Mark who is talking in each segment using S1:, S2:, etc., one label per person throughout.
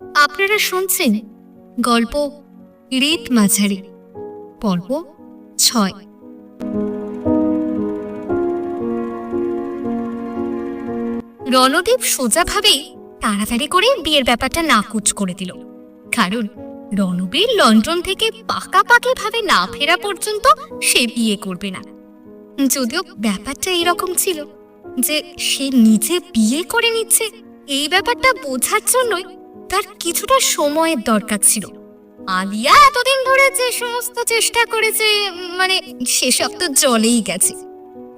S1: আপনারা শুনছেন গল্প রীত মাঝারি, পর্ব ছয়। রণদীপ সোজাভাবেই তাড়াতাড়ি করে বিয়ের ব্যাপারটা নাকুচ করে দিল। কারণ রণবীর লন্ডন থেকে পাকাপাকি ভাবে না ফেরা পর্যন্ত সে বিয়ে করবে না। যদিও ব্যাপারটা এরকম ছিল যে সে নিজে বিয়ে করে নিচ্ছে, এই ব্যাপারটা বোঝার জন্যই তার কিছুটা সময়ের দরকার ছিল। আলিয়া এতদিন ধরে যে সমস্ত চেষ্টা করেছে মানে সেসব তো জলেই গেছে।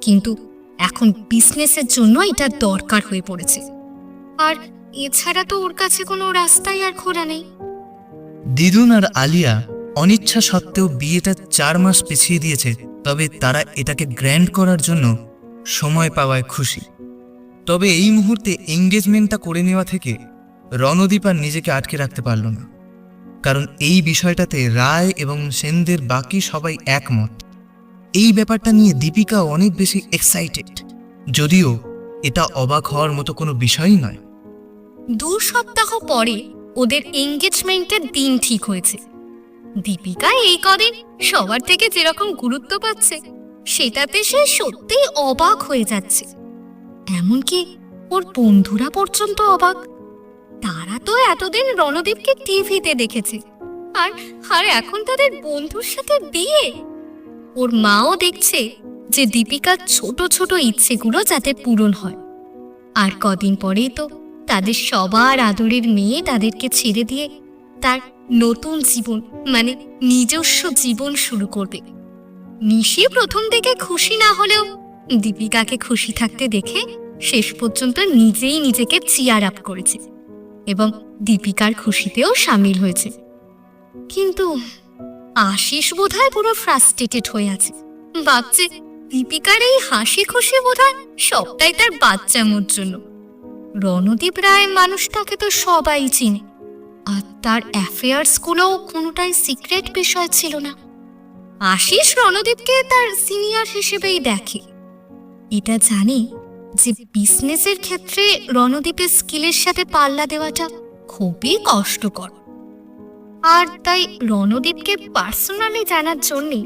S1: কিন্তু এখন বিজনেসের জন্য এটা দরকার হয়ে পড়েছে। আর এছাড়া তো ওর কাছে কোনো রাস্তাই আর খোলা নেই।
S2: দিদুন আর আলিয়া অনিচ্ছা সত্ত্বেও বিয়েটা চার মাস পিছিয়ে দিয়েছে, তবে তারা এটাকে গ্র্যান্ড করার জন্য সময় পাওয়ায় খুশি। তবে এই মুহূর্তে এঙ্গেজমেন্টটা করে নেওয়া থেকে রণদীপ আর নিজেকে আটকে রাখতে পারল না, কারণ এই বিষয়টাতে রায় এবং সেনদের বাকি সবাই একমত। এই ব্যাপারটা নিয়ে দীপিকা অনেক বেশি এক্সাইটেড যদিও এটা অবাক হওয়ার মতো কোনো বিষয়ই নয়।
S1: দু সপ্তাহ পরে ওদের এঙ্গেজমেন্টের দিন ঠিক হয়েছে। দীপিকা এই কদিন সবার থেকে যেরকম গুরুত্ব পাচ্ছে, সেটাতে সে সত্যিই অবাক হয়ে যাচ্ছে। এমনকি ওর বন্ধুরা পর্যন্ত অবাক। তো এতদিন রণদীপকে টিভিতে দেখেছে। আর আর এখন তাদের বন্ধুর সাথে বিয়ে? ওর মাও দেখছে যে দীপিকার ছোট ছোট ইচ্ছেগুলো যাতে পূরণ হয়। আর কদিন পরেই তো তাদের সবার আদরের মেয়ে তাদেরকে ছেড়ে দিয়ে তার নতুন জীবন মানে নিজস্ব জীবন শুরু করবে। নিশি প্রথম থেকে খুশি না হলেও দীপিকাকে খুশি থাকতে দেখে শেষ পর্যন্ত নিজেই নিজেকে চিয়ার আপ করেছে। এবং দীপিকার খুশিতেও সামিল হয়েছে। কিন্তু আশিস বোধহয় পুরো ফ্রাস্ট্রেটেড হয়ে আছে। ভাবছে দীপিকার এই হাসি খুশি বোধহয় সবটাই তার বাচ্চা বাচ্চামোর জন্য। রণদীপ রায় মানুষটাকে তো সবাই চিনে। আর তার অ্যাফেয়ার্স গুলোও কোনোটাই সিক্রেট বিষয় ছিল না। আশিস রণদীপকে তার সিনিয়র হিসেবেই দেখে। এটা জানে যে বিজনেসের ক্ষেত্রে রণদীপের স্কিলের সাথে পাল্লা দেওয়াটা খুবই কষ্টকর। আর তাই রণদীপকে পার্সোনালি জানার জন্যে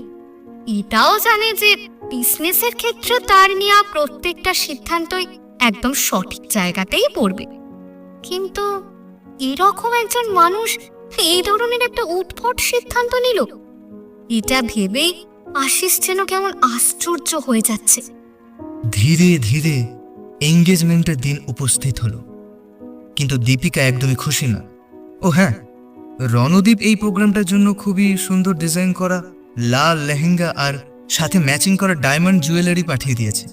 S1: এটাও জানে যে বিজনেসের ক্ষেত্রে তার নেওয়া প্রত্যেকটা সিদ্ধান্তই একদম সঠিক জায়গাতেই পড়বে। কিন্তু এরকম একজন মানুষ এই ধরনের একটা উদ্ভট সিদ্ধান্ত নিল, এটা ভেবেই আশিস যেন কেমন আশ্চর্য হয়ে যাচ্ছে।
S2: ধীরে ধীরে এঙ্গেজমেন্টের দিন উপস্থিত হলো। কিন্তু দীপিকা একদমই খুশি না। ও হ্যাঁ রণদীপ এই প্রোগ্রামটার জন্য খুবই সুন্দর ডিজাইন করা, লাল লেহেঙ্গা আর সাথে ম্যাচিং করা ডায়মন্ড জুয়েলারি পাঠিয়ে দিয়েছে।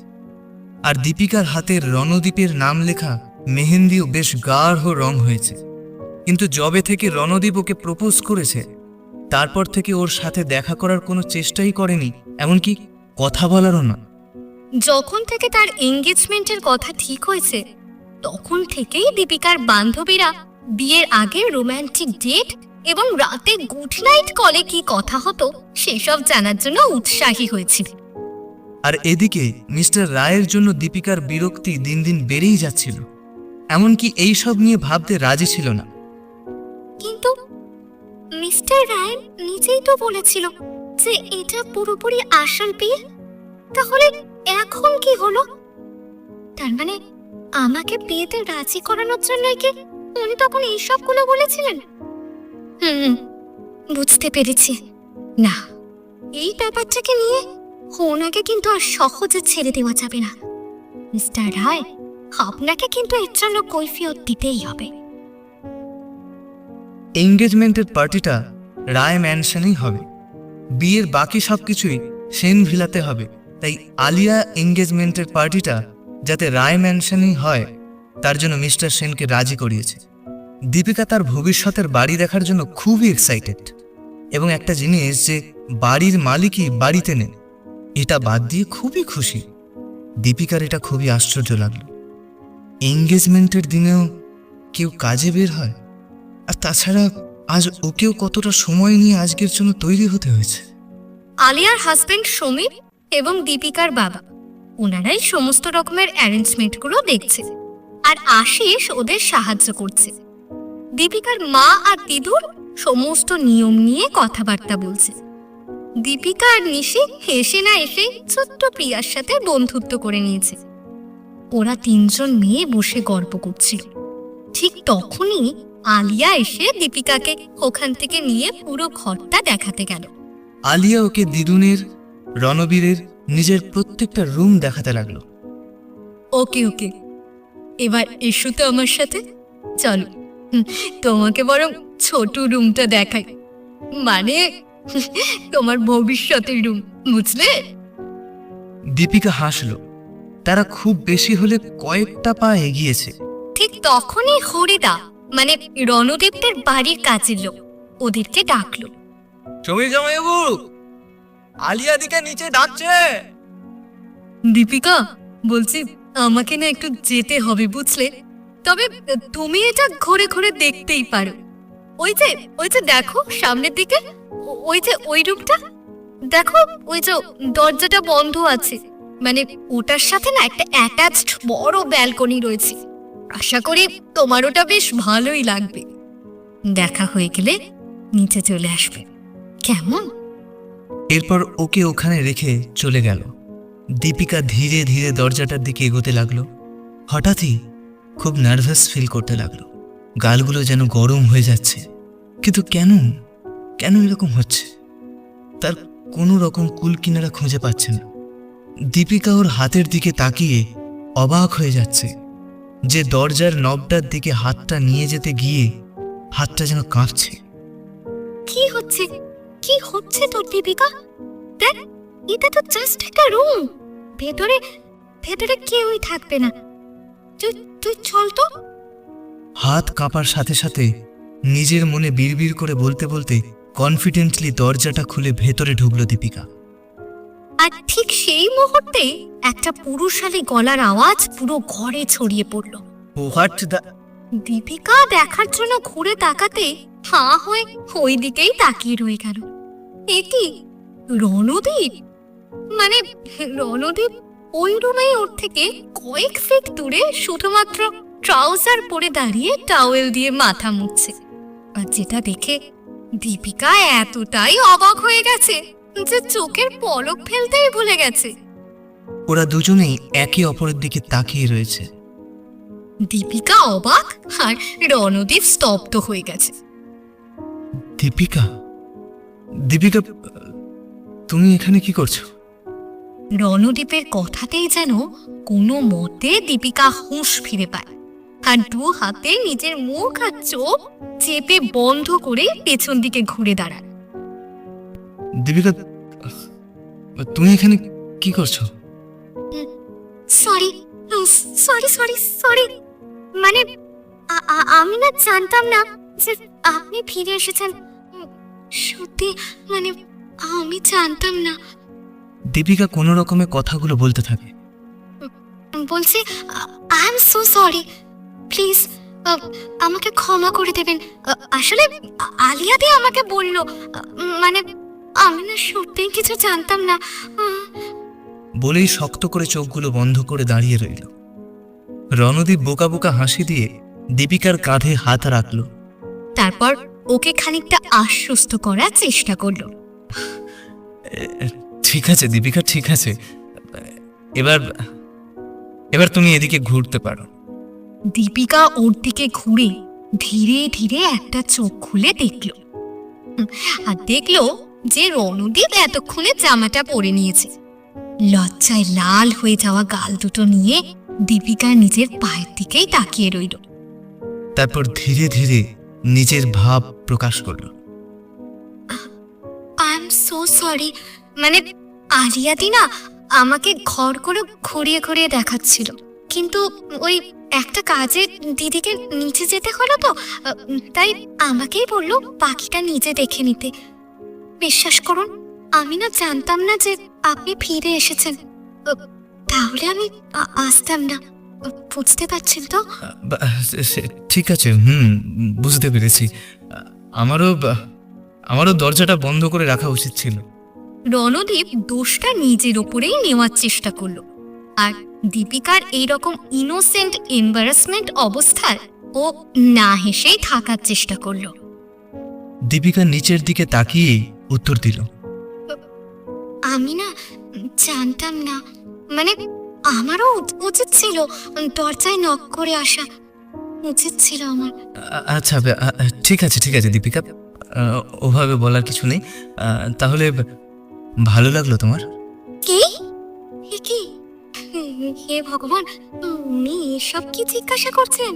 S2: আর দীপিকার হাতের রণদীপের নাম লেখা মেহেন্দিও বেশ গাঢ় রং হয়েছে। কিন্তু জবে থেকে রণদীপ ওকে প্রপোজ করেছে, তারপর থেকে ওর সাথে দেখা করার কোনো চেষ্টাই করেনি, এমনকি কথা বলারও না।
S1: যখন থেকে তার এঙ্গেজমেন্টের কথা ঠিক হয়েছে তখন থেকেই দীপিকার বান্ধবীরা বিয়ের আগে রোম্যান্টিক ডেট এবং রাতে গুড নাইট কলে কি কথা হতো সেসব জানার জন্য উৎসাহী হয়েছিল
S2: আর এদিকে মিস্টার রায়ের জন্য দীপিকার বিরক্তি দিন দিন বেড়েই যাচ্ছিল। এমনকি এই সব নিয়ে ভাবতে রাজি ছিল না।
S1: কিন্তু মিস্টার রায় নিজেই তো বলেছিল যে এটা পুরোপুরি আসল বিয়ে তাহলে এখন কি হলো? তার মানে আমাকে বিয়েতে রাজি করানোর জন্য কি উনি তখন এই সবগুলো বলেছিলেন? হুম, বুঝতে পেরেছি। না, এই ব্যাপারটাকে নিয়ে ওনাকে কিন্তু আর সহজে ছেড়ে দেওয়া যাবে না। মিস্টার রায়, আপনাকে কিন্তু এর জন্য কৈফিয়ত দিতেই হবে।
S2: এঙ্গেজমেন্টের পার্টিটা রায় ম্যানশনেই হবে। বিয়ের বাকি সব কিছুই সেন ভিলাতে হবে। তাই আলিয়া এঙ্গেজমেন্টের পার্টিটা যাতে রায় ম্যানশনেই হয়, তার জন্য মিস্টার সেনকে রাজি করিয়েছে। দীপিকা তার ভবিষ্যতের বাড়ি দেখার জন্য খুবই এক্সাইটেড এবং একটা জিনিস যে বাড়ির মালিকই বাড়িতে নেন এটা বাদ দিয়ে খুবই খুশি। দীপিকার এটা খুবই আশ্চর্য লাগল। এঙ্গেজমেন্টের দিনেও কেউ কাজে বের হয়, আর তাছাড়া আজ ওকেও কতটা সময় নিয়ে আজকের জন্য তৈরি হতে হয়েছে?
S1: আলিয়ার হাজবেন্ড সমীর এবং দীপিকার বাবা। ওনারাই সমস্ত রকমের অ্যারেঞ্জমেন্টগুলো দেখছে আর আশিস ওদের সাহায্য করছে। দীপিকার মা আর দিদুর সমস্ত নিয়ম নিয়ে কথাবার্তা বলছে। দীপিকা আর নিশি হেসে না এসে ছোট্ট প্রিয়ার সাথে বন্ধুত্ব করে নিয়েছে। ওরা তিনজন মেয়ে বসে গল্প করছিল। ঠিক তখনই আলিয়া এসে দীপিকাকে ওখান থেকে নিয়ে পুরো ঘরটা দেখাতে গেল।
S2: আলিয়া ওকে দিদুনের রণবীরের নিজের প্রত্যেকটা রুম দেখাতে লাগল।
S1: ওকে ওকে। এবার এসো তো আমার সাথে। চলো তোমাকে বরং ছোট রুমটা দেখাই। মানে তোমার ভবিষ্যতের রুম বুঝলে?
S2: দীপিকা হাসলো। তারা খুব বেশি হলে কয়েকটা পা এগিয়েছে।
S1: ঠিক তখনই হরিদা মানে রণদেবদের বাড়ির কাজের লোক ওদেরকে ডাকলো।
S2: সমীর জামাইবাবু আলিয়া দিকে নিচে ডাকছে।
S1: দীপিকা, বলছি আমাকে না একটু যেতে হবে বুঝলে? তবে তুমি এটা ঘুরে ঘুরে দেখতেই পারো। ওই যে ওই যে দেখো সামনের দিকে, ওই যে ওই রুমটা। দেখো ওই যে দরজাটা বন্ধ আছে। মানে ওটার সাথে না একটা অ্যাটাচড বড় ব্যালকনি রয়েছে। আশা করি তোমার ওটা বেশ ভালোই লাগবে। দেখা হয়ে গেলে নিচে চলে আসবে। কেমন?
S2: এরপর ওকে ওখানে রেখে চলে গেল। দীপিকা ধীরে ধীরে দরজাটার দিকে এগোতে লাগল। হঠাৎই খুব নার্ভাস ফিল করতে লাগল। গালগুলো যেন গরম হয়ে যাচ্ছে। কিন্তু কেন? কেন এরকম হচ্ছে? তার কোনো রকম কুল কিনারা খুঁজে পাচ্ছে না। দীপিকা ওর হাতের দিকে তাকিয়ে অবাক হয়ে যাচ্ছে যে দরজার নবটার দিকে হাতটা নিয়ে যেতে গিয়ে হাতটা যেন কাঁপছে।
S1: কি হচ্ছে? কি হচ্ছে তোর দীপিকা? দেখ এটা তো জাস্ট একটা রুম ভেতরে ভেতরে কেউই থাকবে না। তুই তুই চল তো।
S2: হাত কাঁপার সাথে সাথে নিজের মনে বিড়বিড় করে বলতে বলতে কনফিডেন্টলি দরজাটা খুলে ভেতরে ঢুকলো দীপিকা।
S1: আর ঠিক সেই মুহূর্তে একটা পুরুষালী গলার আওয়াজ পুরো ঘরে ছড়িয়ে পড়ল।
S2: হোয়াট দ্য
S1: দীপিকা দেখার জন্য ঘুরে তাকাতে হাঁ হয়ে ওই দিকেই তাকিয়ে রয়ে গেল। এ কি? রণদীপ? মানে রণদীপ ওই রুমেই ওর থেকে কয়েক ফিট দূরে শুধুমাত্র ট্রাউজার পরে দাঁড়িয়ে টাওয়েল দিয়ে মাথা মুছছে। আর যেটা দেখে দীপিকা এতটাই অবাক হয়ে গেছে যে চোখের পলক ফেলতেই ভুলে গেছে।
S2: ওরা দুজনেই একে অপরের দিকে তাকিয়ে রয়েছে।
S1: দীপিকা অবাক আর রণদীপ স্তব্ধ হয়ে গেছে।
S2: দীপিকা? দীপিকা তুমি এখানে কি করছ?
S1: রণদীপের কথাতেই যেন কোনো মতে দীপিকা হুঁশ ফিরে পায় আর দু হাতে নিজের মুখ আর চোখ চেপে বন্ধ করে পেছন দিকে ঘুরে দাঁড়ায়।
S2: দীপিকা তুমি এখানে কি করছ?
S1: সরি সরি সরি সরি মানে আমি না জানতাম না যে আপনি ফিরে এসেছেন। সত্যি মানে আমি জানতাম না।
S2: দীপিকা কোনো রকমে কথাগুলো বলতে থাকে।
S1: বলছি I am so sorry please আমাকে ক্ষমা করে দেবেন। আসলে আ- আলিয়া দিয়ে আমাকে বলল মানে আমি না সত্যিই কিছু জানতাম না।
S2: বলেই শক্ত করে চোখগুলো বন্ধ করে দাঁড়িয়ে রইল। রণদীপ বোকা বোকা হাসি দিয়ে দীপিকার কাঁধে হাত রাখল।
S1: তারপর ওকে খানিকটা আশ্বস্ত করার চেষ্টা করল।
S2: ঠিক আছে দীপিকা ঠিক আছে। এবার এবার তুমি এদিকে ঘুরতে পারো।
S1: দীপিকা ওর দিকে ঘুরে ধীরে ধীরে একটা চোখ খুলে দেখল। আর দেখল যে রণদীপ এতক্ষণে জামাটা পরে নিয়েছে। লজ্জায় লাল হয়ে যাওয়া গাল দুটো নিয়ে দীপিকা নিজের পায়ের দিকেই তাকিয়ে রইল।
S2: তারপর ধীরে ধীরে নিজের ভাব প্রকাশ করল।
S1: আই এম সো সরি মানে আলিয়াদি না আমাকে ঘর করে ঘুরিয়ে ঘুরিয়ে দেখাচ্ছিল। কিন্তু ওই একটা কাজে দিদিকে নিচে যেতে হলো তো তাই আমাকেই বলল পাখিটা নিজে দেখে নিতে। বিশ্বাস করুন, আমি না জানতাম না যে আপনি ফিরে এসেছেন। তাহলে আমি আসতাম না। বুঝতে পারছেন তো?
S2: ঠিক আছে হুম বুঝতে পেরেছি। আমারও আমারও দরজাটা বন্ধ করে রাখা উচিত ছিল।
S1: রণদীপ দোষটা নিজের ওপরেই নেওয়ার চেষ্টা করল। আর দীপিকার এইরকম ইনোসেন্ট এম্বারাসমেন্ট অবস্থায় ও না হেসেই থাকার চেষ্টা করল।
S2: দীপিকা নিচের দিকে তাকিয়ে উত্তর দিল।
S1: আমি না জানতাম না। মানে আমারও উচিত ছিল দরজায় নক করে আসা। উচিত ছিল আমার।
S2: আচ্ছা ঠিক আছে ঠিক আছে দীপিকা। ওভাবে বলার কিছু নেই। তাহলে ভালো লাগল তোমার?
S1: কি? কি? হে ভগবান উনি এসব কি জিজ্ঞাসা করছেন?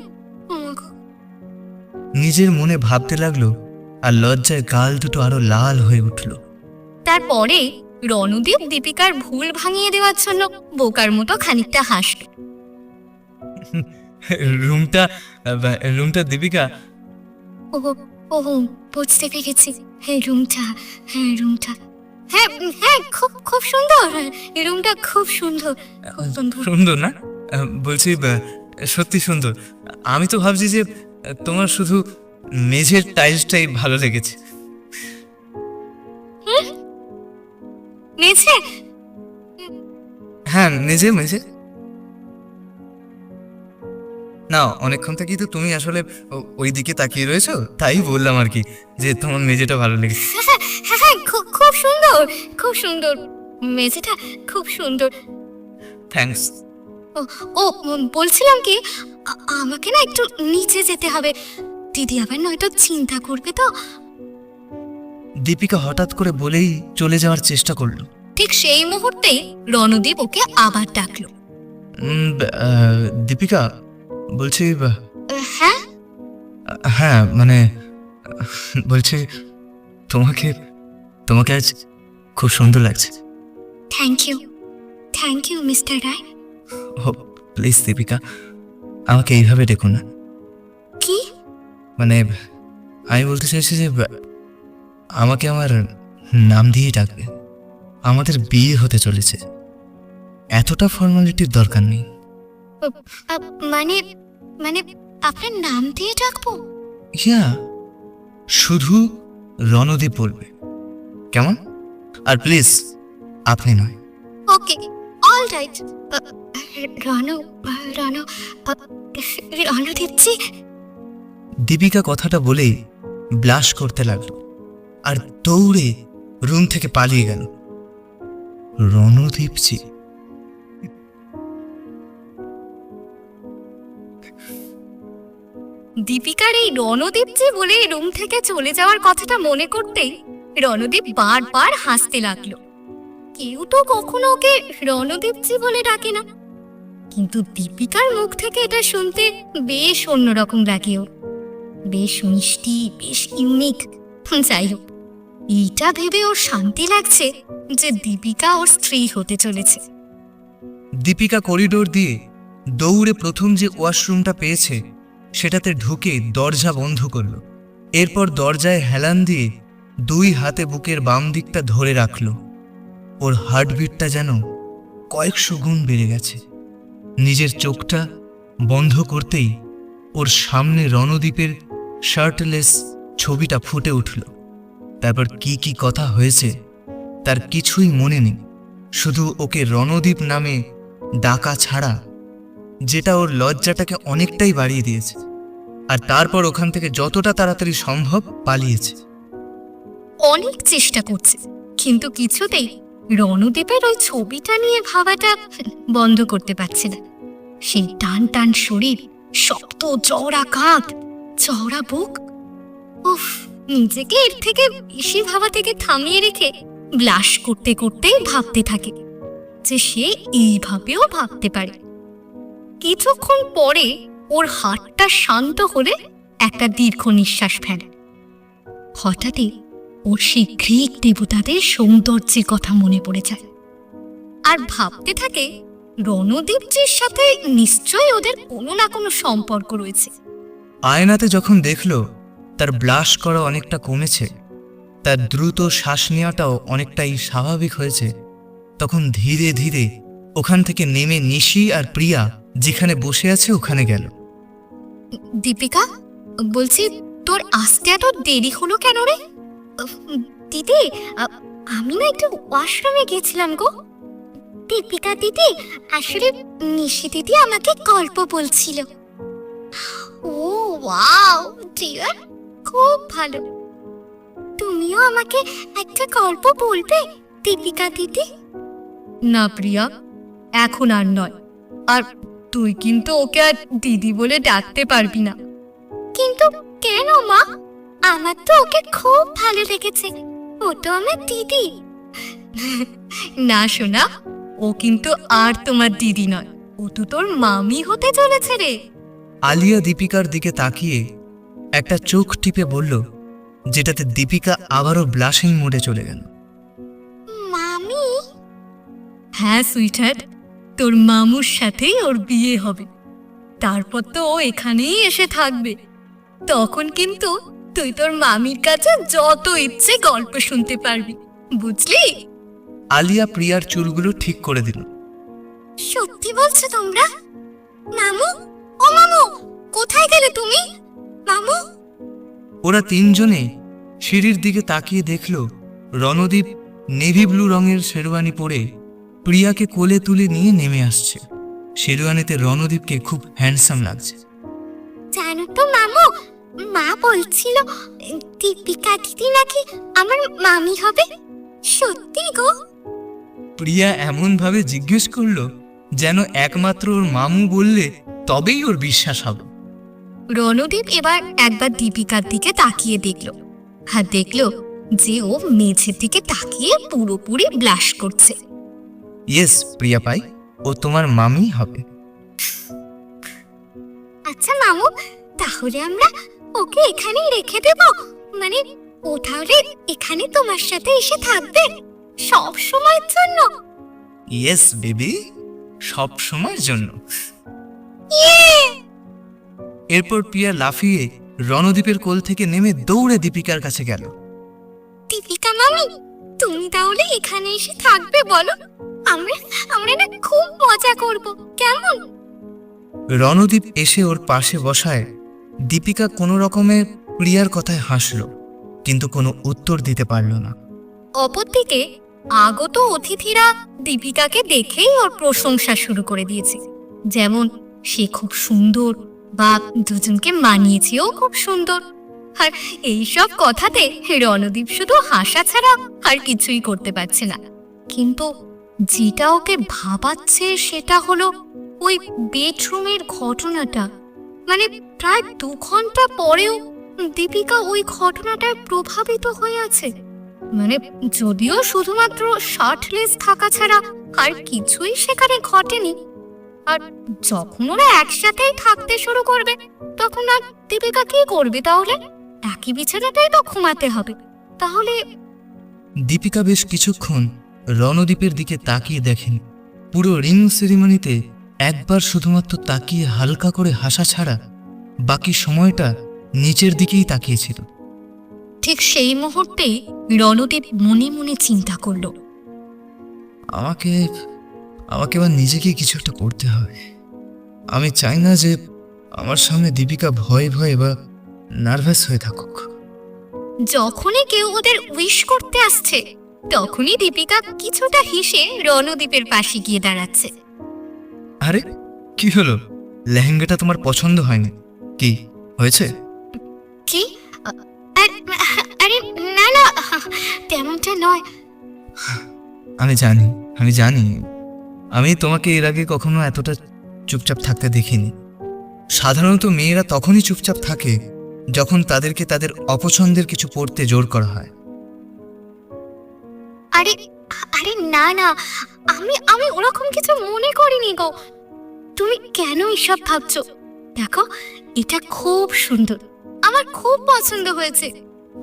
S2: নিজের মনে ভাবতে লাগল আর লজ্জায় গাল দুটো আরও লাল হয়ে উঠল।
S1: তারপরে রণদীপ দীপিকার ভুল ভাঙিয়ে দেওয়ার জন্য বোকার মতো খানিকটা হাসল।
S2: রুমটা রুমটা দীপিকা?
S1: ও ও বুঝতে পেরেছি। হ্যাঁ রুমটা হ্যাঁ রুমটা। হ্যাঁ হ্যাঁ খুব খুব সুন্দর। এই রুমটা খুব সুন্দর সুন্দর।
S2: না? বলছি সত্যি সুন্দর। আমি তো ভাবছি যে তোমার শুধু মেঝের টাইলসটাই ভালো লেগেছে।
S1: মেঝে
S2: হ্যাঁ মেঝে মেঝে না অনেকক্ষণ থেকেই তো তুমি আসলে ওই দিকে তাকিয়ে রয়েছো? তাই বললাম আর কি যে তোমার মেঝেটা ভালো লেগেছে
S1: হ্যাঁ হ্যাঁ খুব খুব সুন্দর খুব সুন্দর। মেঝেটা খুব সুন্দর।
S2: থ্যাঙ্কস
S1: ও ও বলছিলাম কি আমাকে না একটু নিচে যেতে হবে। দিদি আবার নয়তো চিন্তা করবে তো।
S2: দীপিকা হঠাৎ করে বলেই চলে যাওয়ার চেষ্টা করল।
S1: ঠিক সেই মুহূর্তেই রণদীপ ওকে আবার ডাকলো।
S2: দীপিকা বলছি
S1: হ্যাঁ?
S2: হ্যাঁ মানে বলছি তোমাকে তোমাকে আজ খুব সুন্দর লাগছে।
S1: Thank you thank you mister Roy
S2: O please Deepika আমাকে এইভাবে দেখো না।
S1: কি?
S2: মানে আমি বলতে চাইছি যে আমাকে আমার নাম দিয়েই ডাকবে। আমাদের বিয়ে হতে চলেছে। এতটা ফর্মালিটির দরকার নেই।
S1: মানে মানে আপনার নাম দিয়ে ডাকবো?
S2: ইয়া শুধু রণদীপ বলবে। কেমন? আর প্লিজ আপনি নয়।
S1: Okay all right. রণ রণ রণদীপজি?
S2: দীপিকা কথাটা বলেই ব্লাশ করতে লাগল। আর দৌড়ে রুম থেকে পালিয়ে গেল। রণদীপজি।
S1: দীপিকার এই রণদীপজি বলে রুম থেকে চলে যাওয়ার কথাটা মনে করতেই রণদীপ বারবার হাসতে লাগল। কেউ তো কখনো ওকে রণদীপজি বলে ডাকে না। কিন্তু দীপিকার মুখ থেকে এটা শুনতে বেশ অন্যরকম লাগে ওর বেশ মিষ্টি, বেশ ইউনিক যাই হোক এইটা ভেবে ওর শান্তি লাগছে যে দীপিকা ওর স্ত্রী হতে চলেছে।
S2: দীপিকা করিডোর দিয়ে দৌড়ে প্রথম যে ওয়াশরুমটা পেয়েছে, সেটাতে ঢুকে দরজা বন্ধ করল। এরপর দরজায় হেলান দিয়ে দুই হাতে বুকের বাম দিকটা ধরে রাখল। ওর হার্টবিটটা যেন কয়েকশো গুণ বেড়ে গেছে। নিজের চোখটা বন্ধ করতেই ওর সামনে রণদ্বীপের শার্টলেস ছবিটা ফুটে উঠল। তারপর কি কি কথা হয়েছে, তার কিছুই মনে নেই। শুধু ওকে রণদ্বীপ নামে ডাকা ছাড়া, যেটা ওর লজ্জাটাকে অনেকটাই বাড়িয়ে দিয়েছে, আর তারপর ওখান থেকে যতটা তাড়াতাড়ি সম্ভব পালিয়েছে।
S1: অনেক চেষ্টা করছে, কিন্তু কিছুতেই রণদীপের ওই ছবিটা নিয়ে ভাবাটা বন্ধ করতে পারছে না। সেই টান টান শরীর, শক্ত চওড়া কাঁধ চওড়া বুক, উফ। নিজেকে এর থেকে বেশি ভাবা থেকে থামিয়ে রেখে ব্লাশ করতে করতেই ভাবতে থাকে যে সে এইভাবেও ভাবতে পারে। কিছুক্ষণ পরে ওর হাতটা শান্ত হলে একটা দীর্ঘ নিঃশ্বাস ফেলে। হঠাৎই ওর সেই গ্রিক দেবতাদের সৌন্দর্যের কথা মনে পড়ে যায়। আর ভাবতে থাকে রণদীপজির সাথে নিশ্চয়ই ওদের কোনো না কোনো সম্পর্ক রয়েছে।
S2: আয়নাতে যখন দেখল তার ব্লাশ করা অনেকটা কমেছে, তার দ্রুত শ্বাস নেওয়াটাও অনেকটাই স্বাভাবিক হয়েছে। তখন ধীরে ধীরে ওখান থেকে নেমে নিশি আর প্রিয়া যেখানে বসে আছে ওখানে গেল।
S1: দীপিকা, বলছি তোর আসতে এত দেরি হলো কেন রে? দিদি, আমি না একটু ওয়াশরুমে গেছিলাম গো। দীপিকা দিদি, আসলে নিশি দিদি আমাকে গল্প বলছিল। ও, ওয়াও ডিয়ার খুব ভালো। তুমিও আমাকে একটা গল্প বলবে দীপিকা দিদি? না প্রিয়া এখন আর নয়। আর তুই কিন্তু ওকে আর দিদি বলে ডাকতে পারবি না। কিন্তু কেন মা? আমার তো ওকে খুব ভালো লেগেছে। ও তো আমার দিদি। না শোনা ও কিন্তু আর তোমার দিদি নয়। ও তো তোর মামি হতে চলেছে রে।
S2: আলিয়া দীপিকার দিকে তাকিয়ে একটা চোখ টিপে বলল যেটাতে দীপিকা আবারও ব্লাশিং মোডে চলে গেল।
S1: মামি? হ্যাঁ সুইটহার্ট তোর মামুর সাথেই ওর বিয়ে হবে। তারপর তো ও এখানেই এসে থাকবে। তখন কিন্তু তুই তোর মামির কাছে যত ইচ্ছে গল্প শুনতে পারবি বুঝলি?
S2: আলিয়া প্রিয়ার চুলগুলো ঠিক করে দিল।
S1: সত্যি বলছো তোমরা? মামু? ও মামু কোথায় গেলে তুমি? মামু?
S2: ওরা তিনজনে সিঁড়ির দিকে তাকিয়ে দেখল রণদীপ নেভি ব্লু রঙের শেরওয়ানি পরে প্রিয়াকে কোলে তুলে নিয়ে নেমে আসছে। শেরওয়ানিতে রণদীপকে খুব হ্যান্ডসাম লাগছে।
S1: জানো তো মামু মা বলছিল দীপিকা দিদি নাকি আমার মামি হবে? সত্যি গো।
S2: প্রিয়া এমনভাবে জিজ্ঞেস করল যেন একমাত্র ওর মামু বললে তবেই ওর বিশ্বাস হবে।
S1: রণদীপ এবার একবার দীপিকার দিকে তাকিয়ে দেখল আর দেখল যে ও মেঝের দিকে তাকিয়ে পুরোপুরি ব্লাশ করছে।
S2: ইয়েস প্রিয়া পাই ও তোমার মামি হবে।
S1: আচ্ছা মামু তাহলে আমরা ওকে এখানেই রেখে দেব? মানে ও তাহলে এখানে তোমার সাথে এসে থাকবে সব সময়ের জন্য?
S2: ইয়েস বেবি সব সময়ের জন্য।
S1: ইয়ে!
S2: এরপর প্রিয়া লাফিয়ে রণদীপের কোল থেকে নেমে দৌড়ে দীপিকার কাছে গেল।
S1: দীপিকা মামি তুমি তাহলে এখানে এসে থাকবে বলো। আমরা আমরা না খুব মজা করব কেমন?
S2: রণদীপ এসে ওর পাশে বসায় দীপিকা কোনো রকমে প্রিয়ার কথায় হাসল কিন্তু কোনো উত্তর দিতে পারল না।
S1: অপরদিকে আগত অতিথিরা দীপিকাকে দেখেই ওর প্রশংসা শুরু করে দিয়েছে। যেমন সে খুব সুন্দর বা দুজনকে মানিয়েছেও খুব সুন্দর। আর এইসব কথাতে রণদীপ শুধু হাসা ছাড়া আর কিছুই করতে পারছে না। কিন্তু যেটা ওকে ভাবাচ্ছে সেটা হলো ওই বেডরুমের ঘটনাটা। মানে প্রায় দু ঘণ্টা পরেও দীপিকা ওই ঘটনাটায় প্রভাবিত হয়ে আছে। মানে যদিও শুধুমাত্র শার্টলেস থাকা ছাড়া আর কিছুই সেখানে ঘটেনি আর যখন ওরা একসাথেই থাকতে শুরু করবে তখন আর দীপিকা কি করবে তাহলে? একই বিছানাটাই তো ঘুমাতে হবে। তাহলে
S2: দীপিকা বেশ কিছুক্ষণ রণদীপের দিকে তাকিয়ে দেখেন। পুরো রিং সেরিমনিতে একবার শুধুমাত্র তাকিয়ে হালকা করে হাসা ছাড়া বাকি সময়টা নিচের দিকেই তাকিয়েছিল।
S1: ঠিক সেই মুহূর্তেই রণদীপ মনে মনে চিন্তা করল।
S2: আমাকে আমাকে এবার নিজেকে কিছু একটা করতে হবে। আমি চাই না যে আমার সামনে দীপিকা ভয়ে ভয়ে বা নার্ভাস হয়ে থাকুক।
S1: যখনই কেউ ওদের উইশ করতে আসছে তখনই দীপিকা কিছুটা হেসে রণদীপের পাশে গিয়ে দাঁড়াচ্ছে।
S2: আরে কি হলো? লেহেঙ্গাটা তোমার পছন্দ হয়নি। কি হয়েছে?
S1: কি? আরে- আরে না না তেমনটা নয়।
S2: আমি জানি আমি জানি। আমি তোমাকে এর আগে কখনো এতটা চুপচাপ থাকতে দেখিনি। সাধারণত মেয়েরা তখনই চুপচাপ থাকে যখন তাদেরকে তাদের অপছন্দের কিছু পড়তে জোর করা হয়।
S1: আরে আরে না না আমি আমি ওরকম কিছু মনে করিনি গো। তুমি কেন এসব ভাবছ? দেখো এটা খুব সুন্দর। আমার খুব পছন্দ হয়েছে।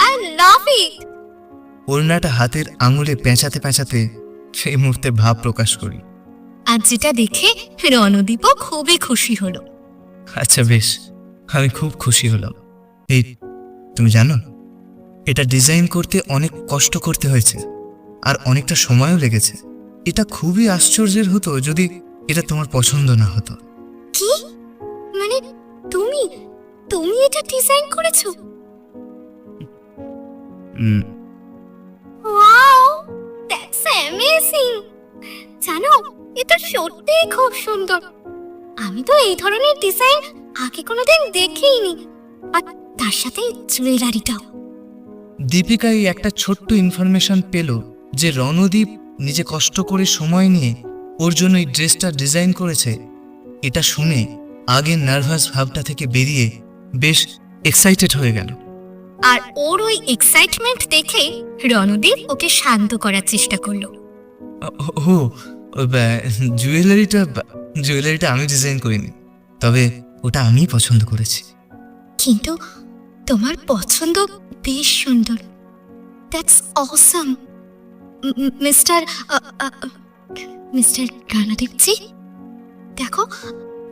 S1: I love it.
S2: ওড়নাটা হাতের আঙুলে পেঁচাতে পেঁচাতে সেই মুহূর্তে ভাব প্রকাশ করি।
S1: আর যেটা দেখে রণদীপও খুবই খুশি হলো।
S2: আচ্ছা বেশ। আমি খুব খুশি হলাম। এই তুমি জানো এটা ডিজাইন করতে অনেক কষ্ট করতে হয়েছে আর অনেকটা সময়ও লেগেছে। এটা খুবই আশ্চর্যের হতো যদি এটা তোমার পছন্দ না হতো।
S1: কি? মানে তুমি তুমি এটা ডিজাইন করেছ? ওয়াও দ্যাটস অ্যামেজিং জানো এটা সত্যিই খুব সুন্দর। আমি তো এই ধরনের ডিজাইন আগে কোনোদিন দেখিনি। আর তার সাথে জুয়েলারিটাও
S2: দীপিকা এই একটা ছোট্ট ইনফরমেশন পেল যে রণদীপ নিজে কষ্ট করে সময় নিয়ে ওর জন্য এই ড্রেসটা ডিজাইন করেছে। এটা শুনে আগের নার্ভাস ভাবটা থেকে বেরিয়ে বেশ এক্সাইটেড হয়ে গেল।
S1: আর ওর ওই এক্সাইটমেন্ট দেখে রণদীপ ওকে শান্ত করার চেষ্টা করল।
S2: জুয়েলারিটা জুয়েলারিটা আমি ডিজাইন করিনি, তবে ওটা আমিই পছন্দ করেছি।
S1: কিন্তু তোমার পছন্দ বেশ সুন্দর। দ্যাটস অসম মিস্টার মিস্টার রণদীপজি, দেখো,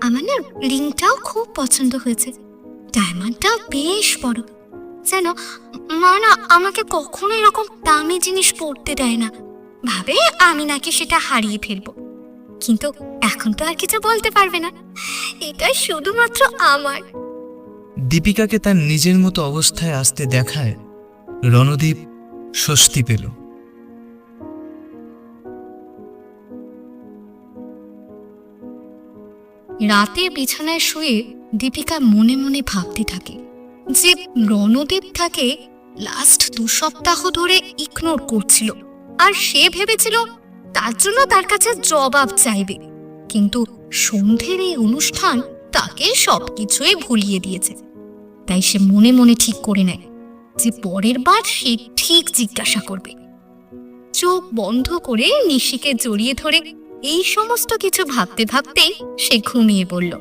S1: আমার না রিংটাও খুব পছন্দ হয়েছে ডায়মন্ডটা বেশ বড়। যেন মা না আমাকে কখনো এরকম দামি জিনিস পরতে দেয় না। ভাবে আমি নাকি সেটা হারিয়ে ফেলব। কিন্তু এখন তো আর কিছু বলতে পারবে না। এটা শুধুমাত্র আমার।
S2: দীপিকাকে তার নিজের মতো অবস্থায় আসতে দেখায় রণদীপ স্বস্তি পেল।
S1: রাতে বিছানায় শুয়ে দীপিকা মনে মনে ভাবতে থাকে যে রণদীপ তাকে লাস্ট দু সপ্তাহ ধরে ইগনোর করছিল। আর সে ভেবেছিল তার জন্য তার কাছে জবাব চাইবে। কিন্তু সন্ধ্যের এই অনুষ্ঠান তাকে সবকিছুই ভুলিয়ে দিয়েছে। তাই সে মনে মনে ঠিক করে নেয় যে পরের বার সে ঠিক জিজ্ঞাসা করবে। চোখ বন্ধ করে নিশিকে জড়িয়ে ধরে এই সমস্ত কিছু ভাবতে ভাবতেই সে ঘুমিয়ে পড়ল।